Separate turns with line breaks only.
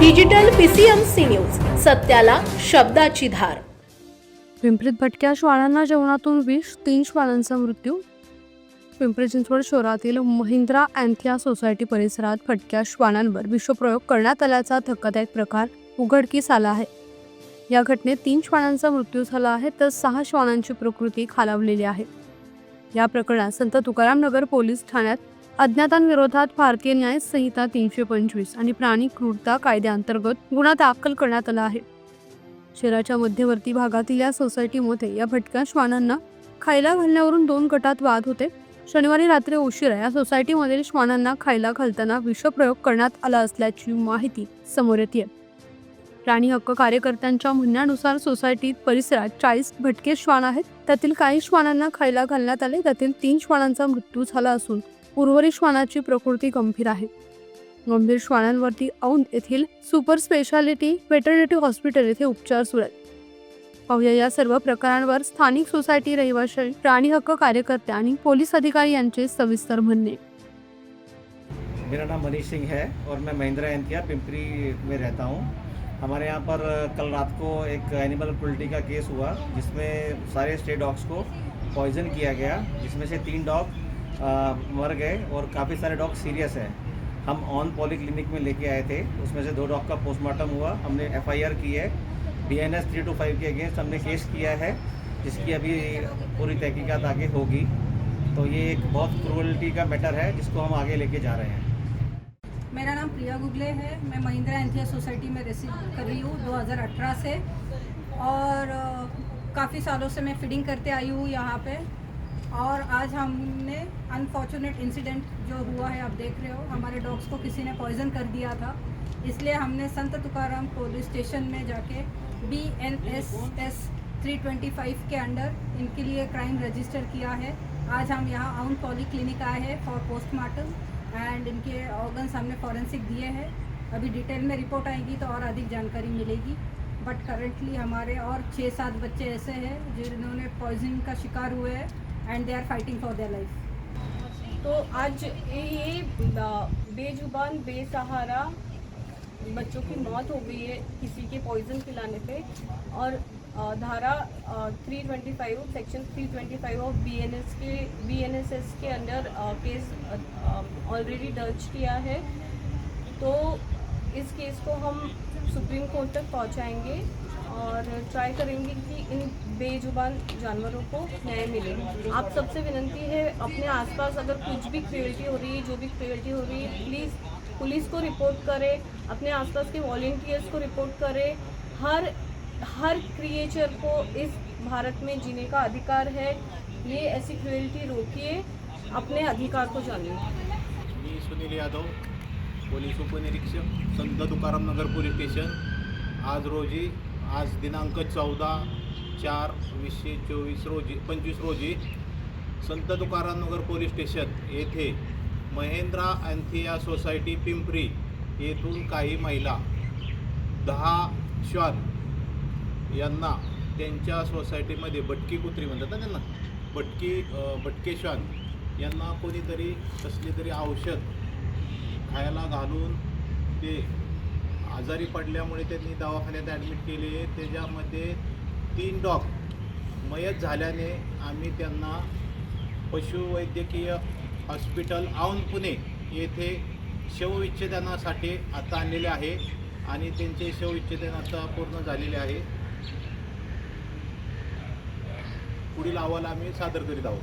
Digital PCMC news सत्याला शब्दाची धार.
पिंपरीत भटक्या श्वानांना जेवणातून विष तीन श्वानांचा मृत्यू. पिंपरी चिंचवड शहरातील महिंद्रा अँथिया सोसायटी परिसरात फटक्या श्वानांवर विश्वप्रयोग करण्यात आल्याचा धक्कादायक प्रकार उघडकीस आला आहे. या घटनेत तीन श्वानांचा मृत्यू झाला आहे तर सहा श्वानांची प्रकृती खालावलेली आहे. या प्रकरणात संत तुकाराम नगर पोलीस ठाण्यात अज्ञातांविरोधात भारतीय न्याय संहिता तीनशे पंचवीस आणि प्राणी क्रूरता कायद्याअंतर्गत गुन्हा दाखल करण्यात आला आहे. शहराच्या मध्यवर्ती भागातील या सोसायटीमध्ये या भटक्या श्वानांना खायला घालण्यावरून दोन गटात वाद होते. शनिवारी रात्री उशिरा या सोसायटीमधील श्वानांना खायला घालताना विषप्रयोग करण्यात आला असल्याची माहिती समोर येते प्राणी हक्क कार्यकर्त्यांच्या म्हणण्यानुसार सोसायटीत परिसरात चाळीस भटके श्वान आहेत. त्यातील काही श्वानांना खायला घालण्यात आले. त्यातील तीन श्वानांचा मृत्यू झाला असून उर्वरित श्वानाची प्रकृती गंभीर आहे. गंभीर श्वानांवरती औंध येथील सुपर स्पेशालिटी वेटर्निटी हॉस्पिटल येथे उपचार सुरू आहेत. पाहूया या सर्व प्रकारांवर स्थानिक सोसायटी रहिवाशी प्राणी हक्क कार्यकर्ते आणि पोलीस अधिकारी यांचे सविस्तर म्हणणे.
मेरा नाम मनीष सिंह है और मैं महिंद्रा एंथिया पिंपरी में रहता हूँ। हमारे यहाँ पर कल रात को एक एनिमल क्रुल्टी का केस हुआ जिसमें सारे स्टे डॉग्स को पॉइजन किया गया जिसमें से तीन डॉग मर गए और काफ़ी सारे डॉग सीरियस हैं। हम ऑन पॉली क्लिनिक में लेके आए थे। उसमें से दो डॉग का पोस्टमार्टम हुआ। हमने एफआईआर की है। B N S three two five के अगेंस्ट हमने केस किया है, जिसकी अभी पूरी तहकीकत आगे होगी। तो ये एक बहुत क्रूअल्टी का मैटर है, जिसको हम आगे लेके जा रहे हैं।
मेरा नाम प्रिया गुगले है। मैं महिंद्रा एंथिया सोसाइटी में रिसीव कर रही हूँ 2018 से। और काफ़ी सालों से मैं फीडिंग करते आई हूँ यहाँ पे। और आज हमने अनफॉर्चुनेट इंसिडेंट जो हुआ है, आप देख रहे हो, हमारे डॉग्स को किसी ने पॉइजन कर दिया था। इसलिए हमने संत तुकाराम पुलिस स्टेशन में जाके B N S S three twenty five के अंडर इनके लिए क्राइम रजिस्टर किया है। आज हम यहाँ आउन पॉली क्लिनिक आए हैं फॉर पोस्टमार्टम एंड इनके ऑर्गन्स हमने फॉरेंसिक दिए हैं। अभी डिटेल में रिपोर्ट आएगी तो और अधिक जानकारी मिलेगी। बट करेंटली हमारे और छः सात बच्चे ऐसे हैं जिन्होंने पॉइजनिंग का शिकार हुए हैं। And they are fighting for their life
तो आज ये बेजुबान, बेसहारा बच्चों की मौत हो गई है किसी के पॉइजन पिलाने पे। और धारा three twenty five section three twenty five of B N S K B N S S के अंडर केस ऑलरेडी दर्ज किया है। तो इस केस को हम सुप्रीम कोर्ट तक पहुंचाएँगे और ट्राई करेंगे कि इन बेजुबान जानवरों को न्याय मिले। आप सबसे विनंती है, अपने आसपास अगर कुछ भी क्रियल्टी हो रही है जो भी क्रियल्टी हो रही है प्लीज़ पुलिस को रिपोर्ट करें, अपने आसपास के वॉल्टियर्स को रिपोर्ट करें। हर हर क्रिएचर को इस भारत में जीने का अधिकार है। ये ऐसी क्रियल्टी रोकिए, अपने अधिकार को जानिए।
सुनील यादव, पोलीस उपनिरीक्षक, संत तुकाराम नगर पोलीस स्टेशन। आज रोजी आज दिनांक चौदा चार वीसशे चोवीस रोजी पंचवीस रोजी संत तुकाराम नगर पोलीस स्टेशन येथे महेंद्रा अँथिया सोसायटी पिंपरी येथून काही महिला दहा श्वान यांना त्यांच्या सोसायटीमध्ये बटकी कुत्री म्हणतात ना त्यांना बटकी भटके श्वान यांना कोणीतरी कसली तरी औषध खायला घालून ते आजारी पडल्यामुळे त्यांनी दवाखान्यात ॲडमिट केले. त्याच्यामध्ये तीन डॉग मयत झाल्याने आम्ही त्यांना पशुवैद्यकीय हॉस्पिटल औंध पुणे येथे शवविच्छेदनासाठी आता आणलेले आहे आणि त्यांचे शवविच्छेदन आता पूर्ण झालेले आहे. पुढील अहवाल आम्ही सादर करीत आहोत.